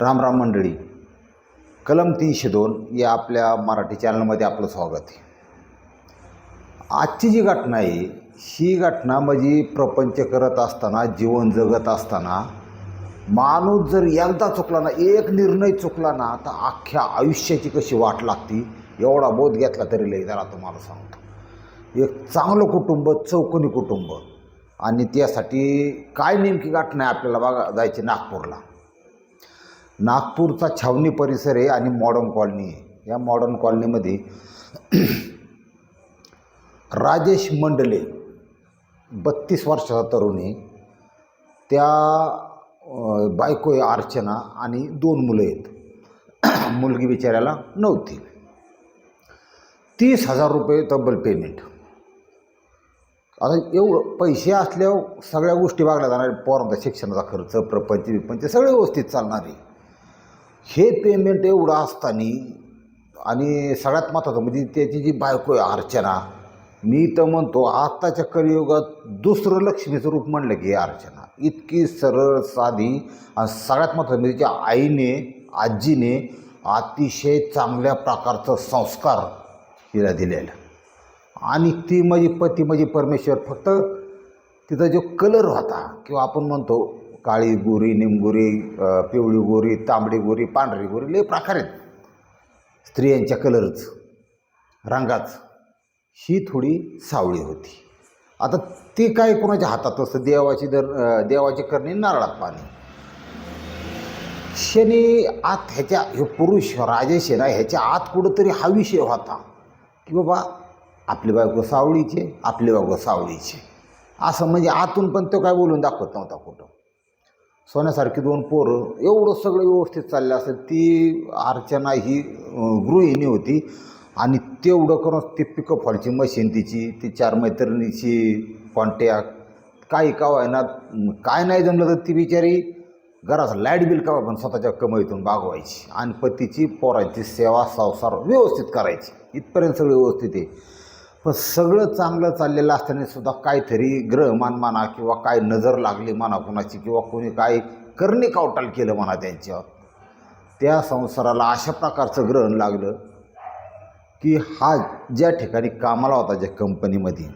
राम राम मंडळी. कलम तीनशे दोन या आपल्या मराठी चॅनलमध्ये आपलं स्वागत आहे. आजची जी घटना आहे ही घटना म्हणजे प्रपंच करत असताना जीवन जगत असताना माणूस जर एकदा चुकला ना एक निर्णय चुकला ना तर अख्ख्या आयुष्याची कशी वाट लागती एवढा बोध घेतला तरी लई जरा तुम्हाला सांगतो. एक चांगलं कुटुंब चौकोनी कुटुंब. आणि त्यासाठी काय नेमकी घटना आहे आपल्याला बघा जायची नागपूरला? नागपूरचा छावणी परिसर आहे आणि मॉडर्न कॉलनी आहे. या मॉडर्न कॉलनीमध्ये राजेश मंडले बत्तीस वर्षाचा तरुण आहे. त्या बायको आहे अर्चना आणि दोन मुलं आहेत. मुलगी बिचाऱ्याला नव्हती. तीस हजार रुपये तब्बल पेमेंट आता एवढं पैसे असल्यावर सगळ्या गोष्टी बघल्या जाणार पोरांचा शिक्षणाचा खर्च प्रपंच विपंच सगळे व्यवस्थित चालणार आहे. हे पेमेंट एवढं असताना आणि सगळ्यात महत्त्वाचं म्हणजे त्याची जी बायको आहे अर्चना मी तर म्हणतो आत्ताच्या कलियुगात दुसरं लक्ष्मीचं रूप म्हणलं की हे अर्चना. इतकी सरळ साधी आणि सगळ्यात महत्त्वाचं म्हणजे तिच्या आईने आजीने अतिशय चांगल्या प्रकारचं संस्कार तिला दिलेला. आणि ती म्हणजे पती म्हणजे परमेश्वर फक्त तिचा जो कलर होता किंवा आपण म्हणतो काळी गोरी निमगोरी पिवळी गोरी तांबडी गोरी पांढरी गोरी लय प्रकार आहेत. स्त्रियांच्या कलरच रंगाच ही थोडी सावळी होती. आता ते काय कोणाच्या हातात असतं? देवाची दर देवाची करणे नारळात पाणी. शनी आत ह्याच्या हे पुरुष राजेश ना ह्याच्या आत कुठंतरी हा विषय होता की बाबा आपली बायको सावळीचे आपली बायको सावळीचे असं म्हणजे आतून पण तो काय बोलून दाखवत नव्हता कुठं सोन्यासारखी दोन पोरं एवढं सगळं व्यवस्थित चाललं असेल ती अर्चना ही गृहिणी होती. आणि तेवढं करून ती पिकअप हॉलची मशीन तिची ती चार मैत्रिणीची कॉन्टॅक्ट काही का ना काय नाही जमलं तर ती बिचारी घराचं लाइट बिल का पण स्वतःच्या कमाईतून बागवायची. आणि पतीची पोरांची सेवा संसार व्यवस्थित करायची. इथपर्यंत सगळं व्यवस्थित आहे. पण सगळं चांगलं चाललेलं असताना सुद्धा काहीतरी ग्रहमान म्हणा किंवा काय नजर लागली म्हणा कुणाची किंवा कोणी काय करणे कावटाल केलं म्हणा त्यांच्यावर. त्या संसाराला अशा प्रकारचं ग्रहण लागलं की हा ज्या ठिकाणी कामाला होता ज्या कंपनीमध्ये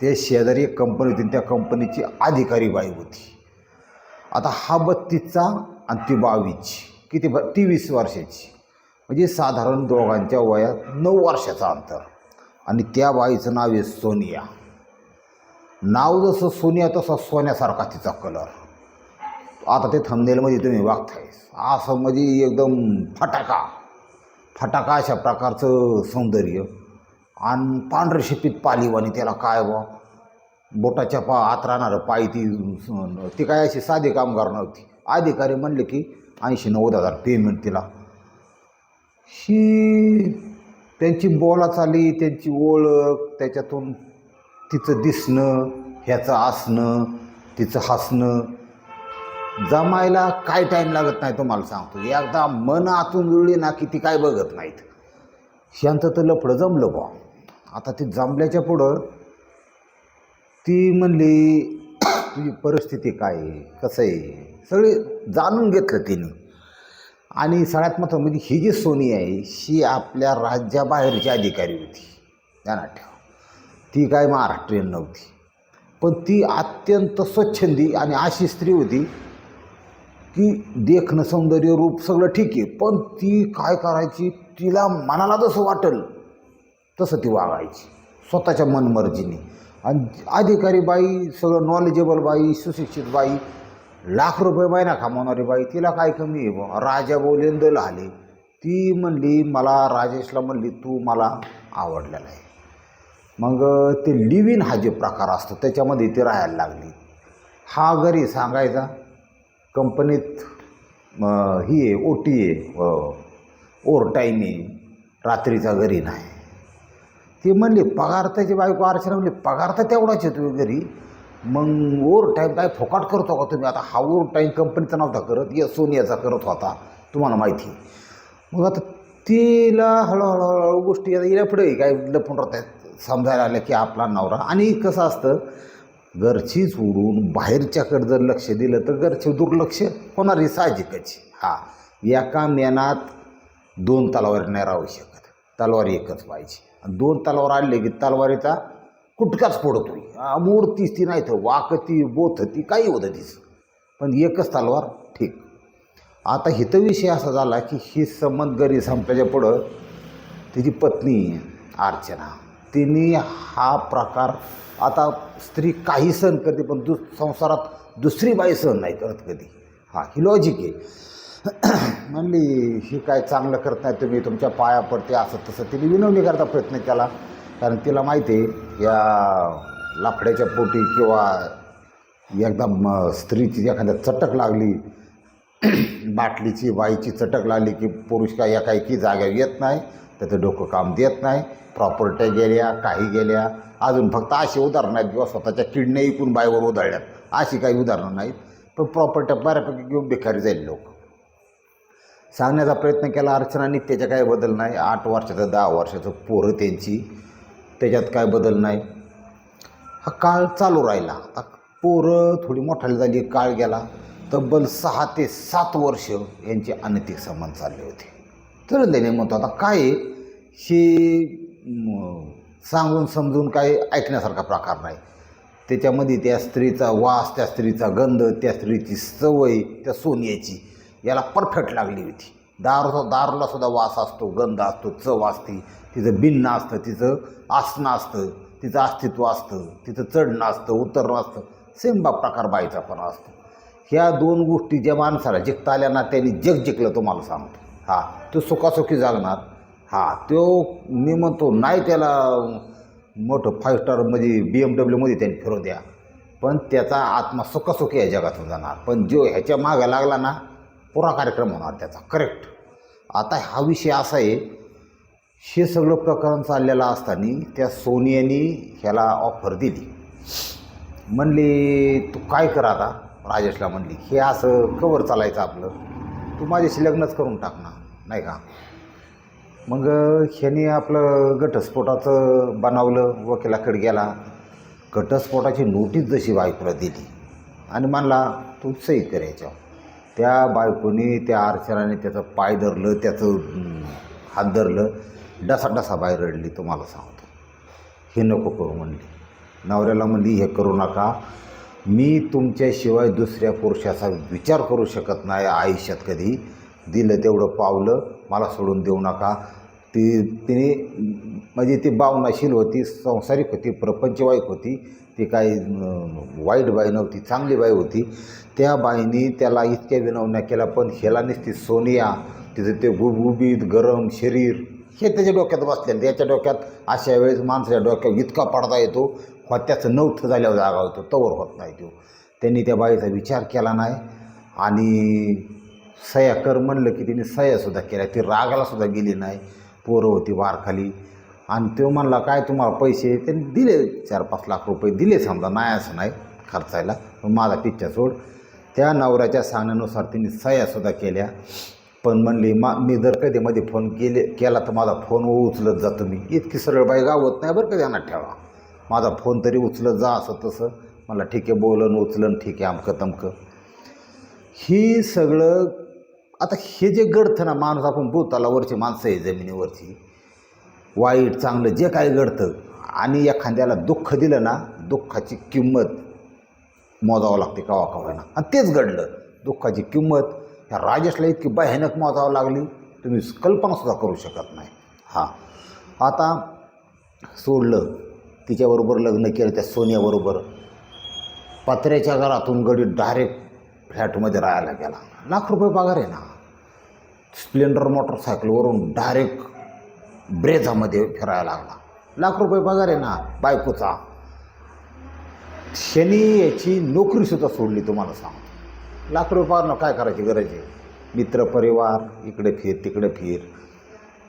ते शेजारी एक कंपनी होती त्या कंपनीची अधिकारी बाई होती. आता हा बत्तीसचा आणि ती बावीसची किती ती वीस वर्षाची. म्हणजे साधारण दोघांच्या वयात नऊ वर्षाचा अंतर. आणि त्या बाईचं नाव आहे सोनिया. नाव जसं सोनिया तसं सोन्यासारखा तिचा कलर आता ते थंबनेलमध्ये तुम्ही वागतायस असं म्हणजे एकदम फटाका. फटाका अशा प्रकारचं सौंदर्य. आणि पांढरे शिपीत पालीवानी त्याला काय बा बोटाच्या पा आत राहणारं पाय ती ती काय अशी साधी कामगार नव्हती. अधिकारी म्हणले की ऐंशी नव्वद हजार पेमेंट तिला. शी. त्यांची बोला चाली त्यांची ओळख त्याच्यातून तिचं दिसणं ह्याचं असणं तिचं हसणं. जमायला काय टाईम लागत नाही तुम्हाला सांगतो. एकदा मन आतून जुळली ना की ती काय बघत नाहीत. शांत तर लफडं जमलं बा आता ती जमल्याच्या पुढं ती म्हणली तुझी परिस्थिती काय आहे? कसं आहे? सगळी जाणून घेतलं तिने. आणि सगळ्यात महत्त्वाचं म्हणजे ही जी सोनी आहे ही आपल्या राज्याबाहेरची अधिकारी होती. ध्यानात ठेवा. ती काय महाराष्ट्रीयन नव्हती. पण ती अत्यंत स्वच्छंदी आणि अशी स्त्री होती की देखणं सौंदर्य रूप सगळं ठीक आहे पण ती काय करायची तिला मनाला जसं वाटेल तसं ती वागायची. स्वतःच्या मनमर्जीने. आणि अधिकारी बाई सगळं नॉलेजेबल बाई सुशिक्षित बाई लाख रुपये महिना कमावणारी बाई तिला काय कमी आहे बुवा राजा बोलेन दल आले. ती म्हणली मला राजेशला म्हणली तू मला आवडलेला आहे. मग ते लिव्ह इन हा जे प्रकार असतो त्याच्यामध्ये ती राहायला लागली. हा घरी सांगायचा कंपनीत ही आहे ओ टी आहे ओव्हर टाईम आहे रात्रीचा घरी नाही. ती म्हणली पगार त्याची बायको अर्चना म्हणली पगार तर तेवढाच आहे तुम्ही घरी. मग ओवर टाईम काय फोकाट करतो का तुम्ही? आता हा ओवर टाईम कंपनीचा नव्हता करत या सोनियाचा करत होता तुम्हाला माहिती. मग आता तिला हळूहळू हळूहळू गोष्टी आता येण्या पुढे काय लपून राहतात समजायला आल्या की आपला नवरा. आणि कसं असतं घरची सोडून बाहेरच्याकडे जर लक्ष दिलं तर घरचे दुर्लक्ष होणार ही साहजिकच हा एका मेनात दोन तलवार नाही राहू शकत. तलवार एकच पाहिजे आणि दोन तलवार आणले की तलवारीचा कुटकाच पडतोय हा, तीच ती नाही तर वाकती बोथती काही होतं तीच. पण एकच तलवार ठीक. आता हिथं विषय असा झाला की ही संबंध गरी संपल्याच्या पुढं तिची पत्नी अर्चना तिने हा प्रकार आता स्त्री काही सहन करते पण दु संसारात दुसरी बाई सहन नाही करत कधी. हा ही लॉजिक आहे. म्हणली ही काय चांगलं करत नाही तुम्ही तुमच्या पाया पडते असं तसं तिने विनवणी करता प्रयत्न केला. कारण तिला माहिती आहे या लाकड्याच्या पोटी किंवा एकदा स्त्रीची एखाद्या चटक लागली बाटलीची बाईची चटक लागली की पुरुष काय एकाएकी जाग्यावर येत नाही त्याचं डोकं काम देत नाही. प्रॉपर्ट्या गेल्या काही गेल्या. अजून फक्त अशी उदाहरणं आहेत किंवा स्वतःच्या किडण्या इकून बाईवर उधळल्यात. अशी काही उदाहरणं नाहीत. पण प्रॉपर्ट्या बऱ्यापैकी घेऊन बेकारी जाईल लोक. सांगण्याचा प्रयत्न केला अर्चनानी त्याच्या काही बदल नाही. आठ वर्षाचं दहा वर्षाचं पोरं त्यांची. त्याच्यात काय बदल नाही. हा काळ चालू राहिला. आता पोरं थोडी मोठाली झाली काळ गेला. तब्बल सहा ते सात वर्ष यांचे अनैतिक संबंध चालले होते. तर त्याने म्हणतो. आता काय आहे, हे सांगून समजून काय ऐकण्यासारखा प्रकार नाही. त्याच्यामध्ये त्या स्त्रीचा वास त्या स्त्रीचा गंध त्या स्त्रीची सवय त्या सोन्याची याला परफेक्ट लागली होती. दारू दारूला सुद्धा वास असतो गंध असतो चव असते. तिचं भिन्न असतं तिचं आसनं असतं तिचं अस्तित्व असतं तिचं चढणं असतं उतरणं असतं सेम बाप प्रकार बाईचा पण असतो. ह्या दोन गोष्टी ज्या माणसाला जिंकता आल्या ना त्यांनी जग जिंकलं तुम्हाला सांगतो. हां तो सुखासुखी जागणार. हां तो मी म्हणतो नाही त्याला मोठं फाईव्ह स्टारमध्ये बी एम डब्ल्यूमध्ये त्यांनी फिरू द्या. पण त्याचा आत्मा सुखासुखी या जगातून जाणार. पण जो ह्याच्या मागं लागला ना पुरा कार्यक्रम होणार त्याचा. करेक्ट आता हा विषय असा आहे हे सगळं प्रकरण चाललेलं असताना त्या सोनियानी ह्याला ऑफर दिली. म्हणली तू काय कर आता? राजेशला म्हणली हे असं कवर चालायचं आपलं. तू माझ्याशी लग्नच करून टाकणार नाही का? मग ह्याने आपलं घटस्फोटाचं बनवलं वकिलाकडे गेला. घटस्फोटाची नोटीस जशी बायकोला दिली आणि म्हणला तू सही करायच्या त्या बायकोनी त्या अर्चनाने त्याचं पाय धरलं त्याचं हात धरलं. डसा डसा बाहेर रडली तुम्हाला सांगतो. हे नको करू म्हणली. नवऱ्याला म्हणली हे करू नका. मी तुमच्याशिवाय दुसऱ्या पुरुषाचा विचार करू शकत नाही आयुष्यात कधी. दिलं तेवढं पावलं मला सोडून देऊ नका. ती तिने म्हणजे ती भावनाशील होती संसारिक होती प्रपंचवाईक होती. ती काही वाईट बाई नव्हती चांगली बाई होती. त्या बाईनी त्याला इतक्या विनवण्या केल्या पण हेलानेच ती सोनिया तिचं ते गुबगुबीत गरम शरीर. हे त्याच्या डोक्यात बसलेलं त्याच्या डोक्यात अशा वेळेस माणसाच्या डोक्यात इतका पडदा येतो त्याचं नवथं झाल्यावर जागा होतो तवर होत नाही तो. त्यांनी त्या बाईचा विचार केला नाही आणि सह्या कर म्हणलं की तिने सह्यासुद्धा केल्या ती रागालासुद्धा गेली नाही पोरं होती वारखाली. आणि तो म्हणला काय तुम्हाला पैसे त्यांनी दिले चार पाच लाख रुपये दिले समजा नाही असं नाही खर्चायला माझा पिच्चा सोड. त्या नवऱ्याच्या सांगण्यानुसार तिने सह्यासुद्धा केल्या. पण म्हणली मा मी जर कधी मध्ये फोन केले केला तर माझा फोन उचलत जा तुम्ही. इतकी सरळ बाई गावत नाही बरं का त्यांना ठेवा. माझा फोन तरी उचलत जा असं तसं. मला ठीक आहे बोलन उचलन ठीक आहे अमकं तमकं. ही सगळं आता हे जे घडतं ना माणूस आपण भूतालावरची माणसं आहे जमिनीवरची. वाईट चांगलं जे काही घडतं आणि एखाद्याला दुःख दिलं ना दुःखाची किंमत मोजावं लागते कवा कवा आणि तेच घडलं. दुःखाची किंमत ह्या राजेशला इतकी भयानक मोजावं लागली तुम्ही कल्पनासुद्धा करू शकत नाही. हां. आता सोडलं तिच्याबरोबर लग्न केलं त्या सोन्याबरोबर. पत्र्याच्या घरातून गडी डायरेक्ट फ्लॅटमध्ये राहायला गेला. लाख रुपये पगार आहे ना. स्प्लेंडर मोटरसायकलवरून डायरेक्ट ब्रेझामध्ये फिरायला लागला. लाख रुपये पगार आहे ना बायकोचा. शनी याची नोकरीसुद्धा सोडली तुम्हाला सांगतो. लाख रुपयावरनं काय करायची गरज आहे? मित्र परिवार इकडे फिर तिकडे फिर.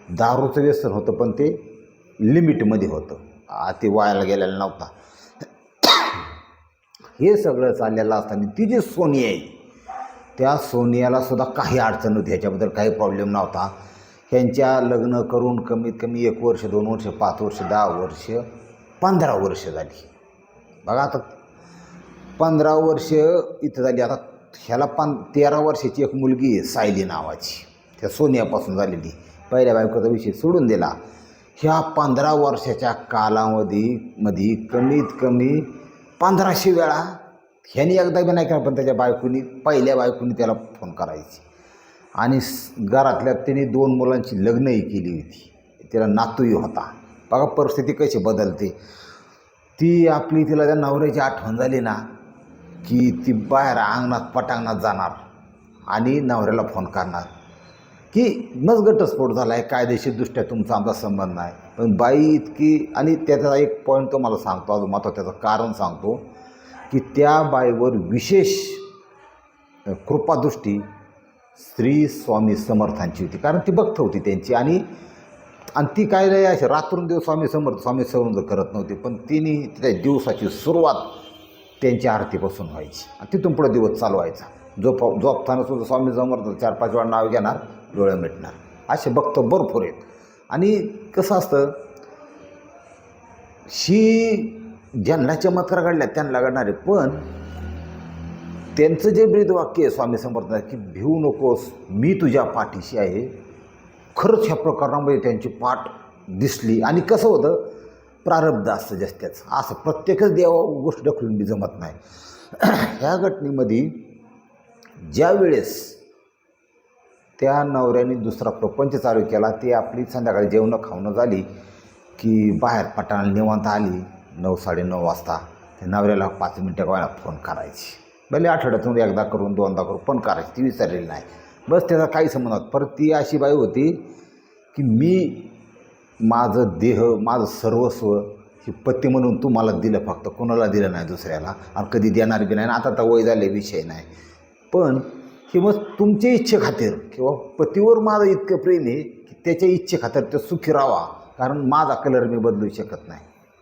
दारूचं व्यसन होतं पण ते लिमिटमध्ये होतं. अति ते वायाला गेलेला नव्हता. हे सगळं चाललेलं असताना ती जी सोनी आहे त्या सोनियाला सुद्धा काही अडचण नव्हती ह्याच्याबद्दल काही प्रॉब्लेम नव्हता. ह्यांच्या लग्न करून कमीत कमी एक वर्ष दोन वर्ष पाच वर्ष दहा वर्ष पंधरा वर्ष झाली. बघा आता पंधरा वर्ष इथं झाली. आता ह्याला पण तेरा वर्षाची एक मुलगी आहे सायली नावाची. त्या सोनियापासून झालेली. पहिल्या बायकोचा विषय सोडून दिला. ह्या पंधरा वर्षाच्या कालावधी मध्ये कमीत कमी पंधराशे वेळा ह्याने एकदा बी नाही केला पण त्याच्या बायकोनी पहिल्या बायकोनी त्याला फोन करायची. आणि घरातल्या त्याने दोन मुलांची लग्नही केली होती. तिला नातूही होता. बघा परिस्थिती कशी बदलते. ती आपली तिला त्या नवऱ्याची आठवण झाली ना की ती बाहेर अंगणात पटांगणात जाणार आणि नवऱ्याला फोन करणार. की मग घटस्फोट झाला आहे कायदेशीरदृष्ट्या तुमचा आमचा संबंध नाही. पण बाई इतकी आणि त्याचा एक पॉईंट तुम्हाला सांगतो अजून मात्र त्याचं कारण सांगतो की त्या बाईवर विशेष कृपादृष्टी श्री स्वामी समर्थांची होती. कारण ती भक्त होती त्यांची आणि आणि ती काय नाही अशी देव स्वामी समर्थ स्वामी समर्थ करत नव्हती. पण तिने त्या दिवसाची सुरुवात त्यांच्या आरतीपासून व्हायची. आणि तिथून पुढे दिवस चालू व्हायचा. झोप झोपताना सुद्धा स्वामी समर्थ चार पाच वेळा नाव घेणार डोळे मिटणार. असे भक्त भरपूर आहेत. आणि कसं असतं शी ज्यांना चमत्कार घडल्या त्यांना घडणारे. पण त्यांचं जे ब्रीदवाक्य आहे स्वामी समर्थ की भिवू नकोस मी तुझ्या पाठीशी आहे. खरंच ह्या प्रकरणामध्ये त्यांची पाठ दिसली. आणि कसं होतं प्रारब्ध असतं जास्त्याचं. असं प्रत्येकच देवा गोष्ट ढकलून बी जमत नाही. ह्या घटनेमध्ये ज्या वेळेस त्या नवऱ्याने दुसरा प्रपंच चालू केला ते आपली संध्याकाळी जेवणं खावणं झाली की बाहेर पटाणाला निवांत आली नऊ साडेनऊ वाजता त्या नवऱ्याला पाच मिनटं व्हायला फोन करायची. भले आठवड्यातून एकदा करून दोनदा करून पण करायची ती विसरलेली नाही. बस त्याचा काही संबंध परत ती अशी बाई होती की मी माझं देह माझं सर्वस्व हे पत्ती म्हणून तुम्हाला दिलं फक्त. कोणाला दिलं नाही दुसऱ्याला आणि कधी देणार बी नाही. आणि आता तर वय झाले विषय नाही. पण हे मग तुमच्या इच्छेखातीर किंवा पतीवर माझं इतकं प्रेम आहे की त्याच्या इच्छेखातीर तो सुखी राहावा. कारण माझा कलर मी बदलू शकत नाही.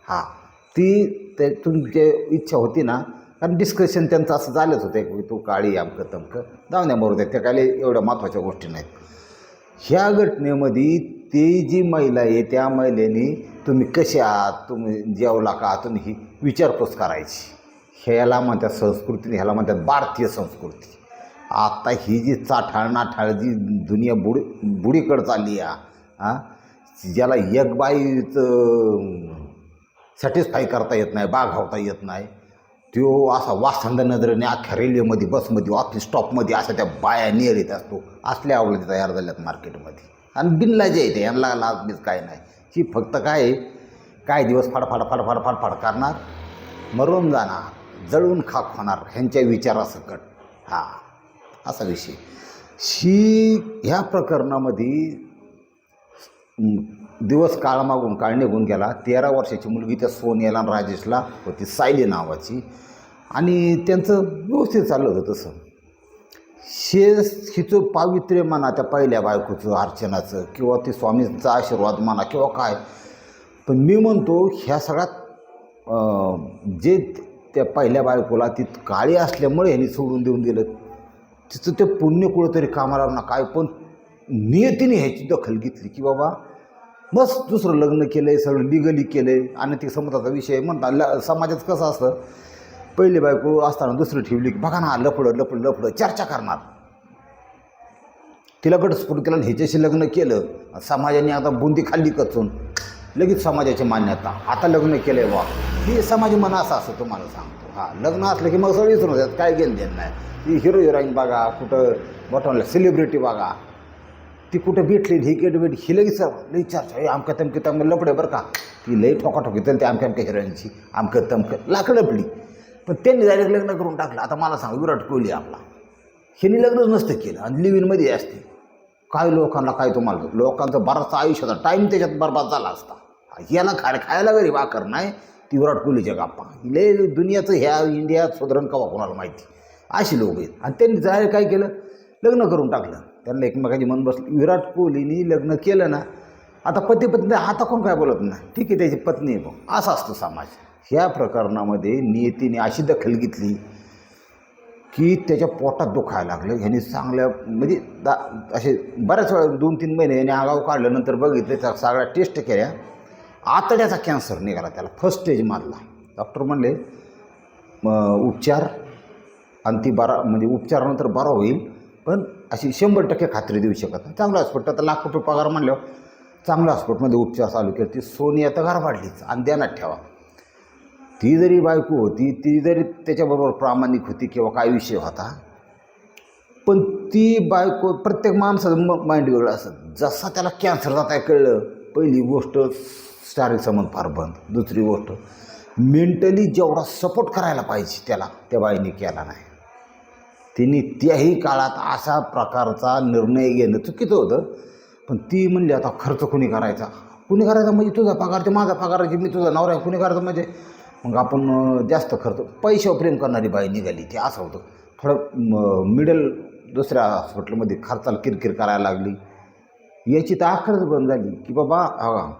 हां. ती ते तुमची इच्छा होती ना कारण डिस्कशन त्यांचं असं झालंच होतं की तू काळी अमकं तमकं. जाऊन द्या मरू त्या काही एवढ्या महत्त्वाच्या गोष्टी नाहीत. ह्या घटनेमध्ये ती जी महिला आहे त्या महिलेने तुम्ही कसे आहात तुम्ही जेवला का तुम्ही ही विचारपूस करायची. ह्याला म्हणतात संस्कृती ह्याला म्हणतात भारतीय संस्कृती. आता ही जी चाठाळ नाठाळ जी दुनिया बुड बुडीकडं चालली आहे ज्याला एक बाईचं सॅटिस्फाय करता येत नाही बाघावता येत नाही तो असा वासंद नजरेने अख्ख्या रेल्वेमध्ये बसमध्ये ऑफिस स्टॉपमध्ये अशा त्या बाया नियर येत असतो असल्या आवडती तयार झाल्यात मार्केटमध्ये आणि बिनला जे येते यांना लाज बीज काय नाही. ही फक्त काय आहे, काय दिवस फाडफाड फाडफाड फाडफाड करणार? मरून जाणार जळून खाक होणार ह्यांच्या विचारासकट. हा असा विषय. ही ह्या प्रकरणामध्ये दिवस काळ मागून काळ निघून गेला. तेरा वर्षाची मुलगी त्या सोनियाला राजेशला होती सायली नावाची. आणि त्यांचं व्यवस्थित चाललं होतं तसं. शेष हिचं पावित्र्य म्हणा त्या पहिल्या बायकोचं अर्चनाचं किंवा ते स्वामींचा आशीर्वाद म्हणा किंवा काय. पण मी म्हणतो ह्या सगळ्यात जे त्या पहिल्या बायकोला ती काळी असल्यामुळे ह्यांनी सोडून देऊन दिलं तिचं ते पुण्य कुठंतरी कामाला ना काय? पण नियतीने ह्याची दखल घेतली की बाबा मस्त दुसरं लग्न केलं आहे सगळं लिगली केलं आहे आणि ते समाजाचा विषय म्हणता ल समाजात कसं असतं पहिली बायको असताना दुसरी ठेवली की बघा ना लफडं लफडं लफडं चर्चा करणार. तिला घटस्फोट केला आणि ह्याच्याशी लग्न केलं. समाजाने आता बुंदी खाल्ली कचून. लगेच समाजाची मान्यता. आता लग्न केलं आहे वा हे समाज मन असं असं तुम्हाला सांगतो. हां लग्न असलं की मग सगळं विसरून जातात. काय गेलं देणं नाही. ती हिरो हिरोईन बघा कुठं बटवला सेलिब्रिटी बघा. ती कुठं भेटली ही केट भेट ही लगेच लई चर्चा. हे आमकं तमकं तमकं लपडे बरं का. ती लई ठोकाठोकी तर ते आमक्या आमक्या हिरोईनची आमकं तमकं लाकडं लपली पण त्यांनी डायरेक्ट लग्न करून टाकलं. आता मला सांग विराट कोहली आपला. ह्यांनी लग्नच नसतं केलं. आणि लिव्हिनमध्ये असते. काय लोकांना काय तुम्हाला लोकांचं बराचसा आयुष्याचा टाईम त्याच्यात बरबाद झाला असता. याला खाय खायला घरी वाकर नाही. ती विराट कोहलीच्या गप्पा. लय दुनियाचं ह्या इंडियात सुधारण कवा कोणाला माहिती. अशी लोक आहेत. आणि त्यांनी जाहीर काय केलं? लग्न करून टाकलं. त्यांना एकमेकाची मन बसलं. विराट कोहलीनी लग्न केलं ना आता पती पत्नी आता कोण काय बोलत नाही? ठीक आहे त्याची पत्नी आहे भाऊ. असा असतो समाज. ह्या प्रकरणामध्ये नियतीने अशी दखल घेतली की त्याच्या पोटात दुखायला लागलं. ह्याने चांगल्या म्हणजे दा असे बऱ्याच वेळा दोन तीन महिने याने आगाव काढल्यानंतर बघितलं त्या सगळ्या टेस्ट केल्या. आतड्याचा कॅन्सर निघाला त्याला फर्स्ट स्टेज मारला डॉक्टर म्हणले उपचार आणि ती बरा म्हणजे उपचारानंतर बरा होईल पण अशी शंभर टक्के खात्री देऊ शकत नाही. चांगलं हॉस्पिटल आता लाख रुपये पगार म्हणल्यावर चांगल्या हॉस्पिटलमध्ये उपचार चालू केले ती सोनी आता घर वाढलीच आणि ध्यानात ठेवा. ती जरी बायको होती ती जरी त्याच्याबरोबर प्रामाणिक होती किंवा काय विषय होता पण ती बायको प्रत्येक माणसाचं म माइंड वेगळं असतं. जसा त्याला कॅन्सर जाता कळलं पहिली गोष्ट शारीरिक संबंध फार बंद. दुसरी गोष्ट मेंटली जेवढा सपोर्ट करायला पाहिजे त्याला त्या बाईने केला नाही. तिने त्याही काळात अशा प्रकारचा निर्णय घेणं चुकीचं होतं. पण ती म्हणली आता खर्च कुणी करायचा? कुणी करायचा? म्हणजे तुझा पगार ते माझा पगाराची मी तुझा नवरा आहे कुणी करायचं? म्हणजे मग आपण जास्त खर्च पैशावर प्रेम करणारी बाई निघाली ती असं होतं. थोडं मिडल दुसऱ्या हॉस्पिटलमध्ये खर्चाला किरकिर करायला लागली. याची तर आखरच बंद झाली की बाबा हा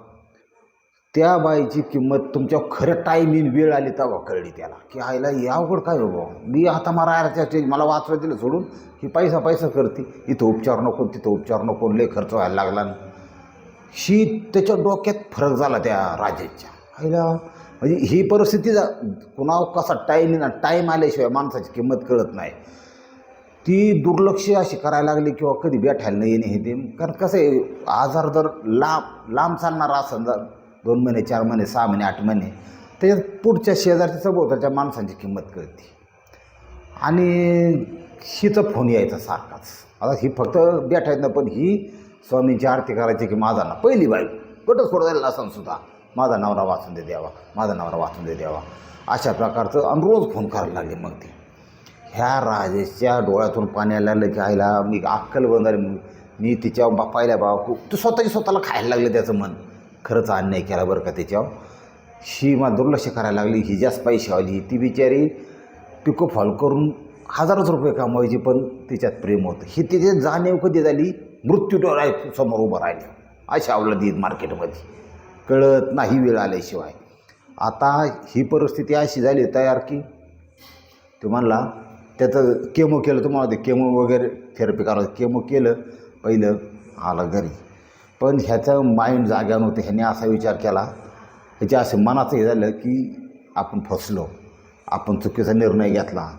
त्या बाईची किंमत तुमच्या खरं टायमिंग वेळ आली तेव्हा कळली त्याला. की आईला या अवघड काय बाबा? मी आता मारायच्या मला वाचवा दिलं सोडून ही पैसा पैसा करते. इथं उपचार नको तिथं उपचार नको लय खर्च व्हायला लागला. ही त्याच्या डोक्यात फरक झाला त्या राजेच्या आईला म्हणजे ही परिस्थिती जा कुणावर कसा टाईम ना टाईम आल्याशिवाय माणसाची किंमत कळत नाही. ती दुर्लक्ष अशी करायला लागली किंवा कधी भेटायला नाही येणे हे ते. कारण कसं आहे आजार जर लांब लांब चालणारा असेल जर दोन महिने चार महिने सहा महिने आठ महिने त्याच्यात पुढच्या शेजारच्या सभोवताच्या माणसांची किंमत कळते. आणि हिचा फोन यायचा सारखाच. आता ही फक्त भेटायचं ना पण ही स्वामींची आरती करायची की माझा ना पहिली बायको. कटच सोड झालेला सुद्धा. माझा नवरा वाचून दे द्यावा माझा नवरा वाचून दे द्यावा अशा प्रकारचं आणि रोज फोन करायला लागले मग ते. ह्या राजेशच्या डोळ्यातून पाणी आलं लागलं की आईला मी अक्कल बंद मी तिच्या बा पाहिल्या बा खूप तू स्वतःची स्वतःला खायला लागलं त्याचं मन. खरंच अन्याय केला बरं का त्याच्यावर. ही मला दुर्लक्ष करायला लागली ही जास्त पैशावाली ती बिचारी पिको फॉल करून हजारोच रुपये कमवायची पण तिच्यात प्रेम होतं. ही तिथे जाणीव कधी झाली? मृत्यू डोळा समोर उभं राहिलं. अशा आवलं देत मार्केटमध्ये कळत नाही वेळ आल्याशिवाय. आता ही परिस्थिती अशी झाली तयार की तो म्हणला त्याचं केमो केलं तुम्हाला ते केमो वगैरे थेरपी करावं केमो केलं पहिलं आला घरी. पण ह्याचं माइंड जाग्या नव्हतं. ह्याने असा विचार केला. ह्याच्या असं मनाचं हे झालं की आपण फसलो. आपण चुकीचा निर्णय घेतला.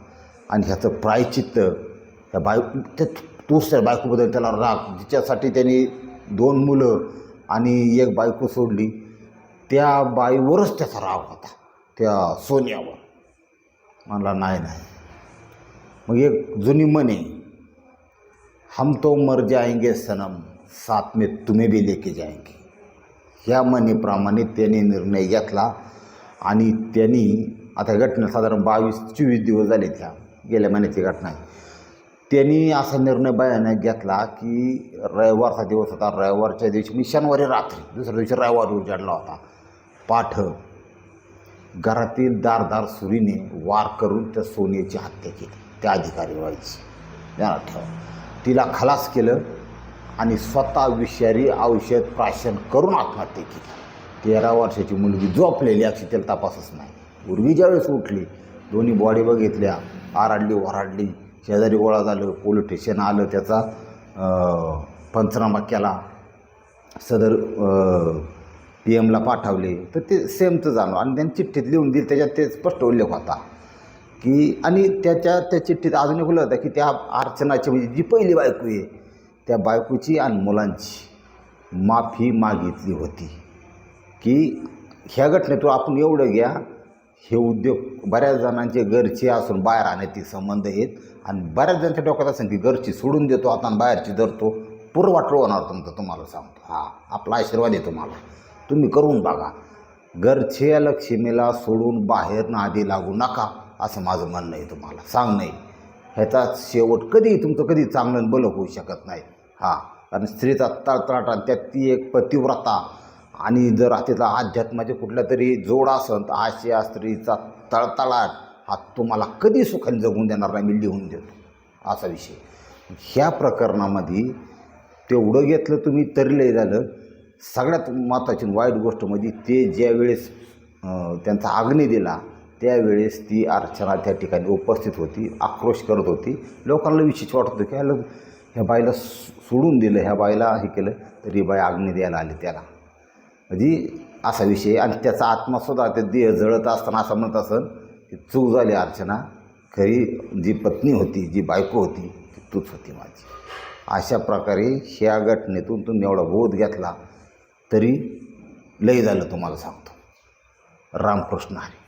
आणि ह्याचं प्रायचित्त ह्या बाय त्या दुसऱ्या बायकोबद्दल त्याला राग. जिच्यासाठी त्यांनी दोन मुलं आणि एक बायको सोडली. त्या बाईवरच त्याचा राग होता त्या सोन्यावर. म्हणला नाही नाही. मग एक जुनी म्हणे हम तो मर जाएंगे सनम साथ में तुम्ही भी लेके जाएंगे. ह्या म्हणीप्रमाणे त्याने निर्णय घेतला आणि त्यांनी आता घटना साधारण बावीस चोवीस दिवस झाले त्या गेल्या महिन्याची घटना आहे. त्यांनी असा निर्णय भयानक घेतला की रविवारचा दिवस होता. रविवारच्या दिवशी मी शनिवारी रात्री दुसऱ्या दिवशी रविवार उजाडला होता. पाठ घरातील दारदार सुरीने वार करून त्या सोनेची हत्या केली. त्या अधिकारी व्हायची. या ठेवा. तिला खलास केलं आणि स्वतः विषारी औषध प्राशन करून आत्महत्या केली. तेरा वर्षाची मुलगी झोपलेली अशी त्याला तपासच नाही. पूर्वी ज्यावेळेस उठली दोन्ही बॉडी बघितल्या आराडली वराडली शेजारी गोळा झालं पोलीस स्टेशन आलं त्याचा पंचनामा केला. सदर पी एमला पाठवले. तर ते सेमचं जाणवं आणि त्यांनी चिठ्ठीत लिहून दिली. त्याच्यात ते स्पष्ट उल्लेख होता की आणि त्याच्या त्या चिठ्ठीत अजून एक होता की त्या अर्चनाची म्हणजे जी पहिली बायको आहे त्या बायकोची आणि मुलांची माफी मागितली होती. की ह्या घटनेतून आपण एवढं घ्या हे उद्योग बऱ्याच जणांचे घरचे असून बाहेर आणण्याचे संबंध आहेत. आणि बऱ्याच जणांच्या डोक्यात असेल की घरची सोडून देतो आता आणि बाहेरची धरतो पुरवाट होणार तुमचं तुम्हाला सांगतो. हा आपला आशीर्वाद आहे तुम्हाला. तुम्ही करून बघा. घरच्या लक्ष्मीला सोडून बाहेर नादी लागू नका असं माझं म्हणणं आहे तुम्हाला. सांग नाही. ह्याचा शेवट कधी तुमचं कधी चांगलं बलं होऊ शकत नाही. हा कारण स्त्रीचा तळतळाट आणि त्यात ती एक पतिव्रता आणि जर तिथला अध्यात्माचे कुठला तरी जोड असेल तर आशया स्त्रीचा तळतळाट हा तुम्हाला कधी सुखाने जगून देणार नाही मी लिहून देतो. असा विषय. ह्या प्रकरणामध्ये तेवढं घेतलं तुम्ही तरी लय झालं. सगळ्यात महत्त्वाची वाईट गोष्ट म्हणजे ते ज्या वेळेस त्यांचा अग्नी दिला त्यावेळेस ती अर्चना त्या ठिकाणी उपस्थित होती आक्रोश करत होती. लोकांना विशेष वाटत होतं की ह्याला ह्या बाईला सोडून दिलं ह्या बाईला हे केलं तरी बाई अग्नी द्यायला आली त्याला. म्हणजे असा विषय आणि त्याचा आत्मासुद्धा ते देह जळत असताना असं म्हणत असं की चूक झाली अर्चना. खरी जी पत्नी होती जी बायको होती ती तूच होती माझी. अशा प्रकारे ह्या घटनेतून तुम्ही एवढा बोध घेतला तरी लय झालं तुम्हाला सांगतो. रामकृष्ण हरी.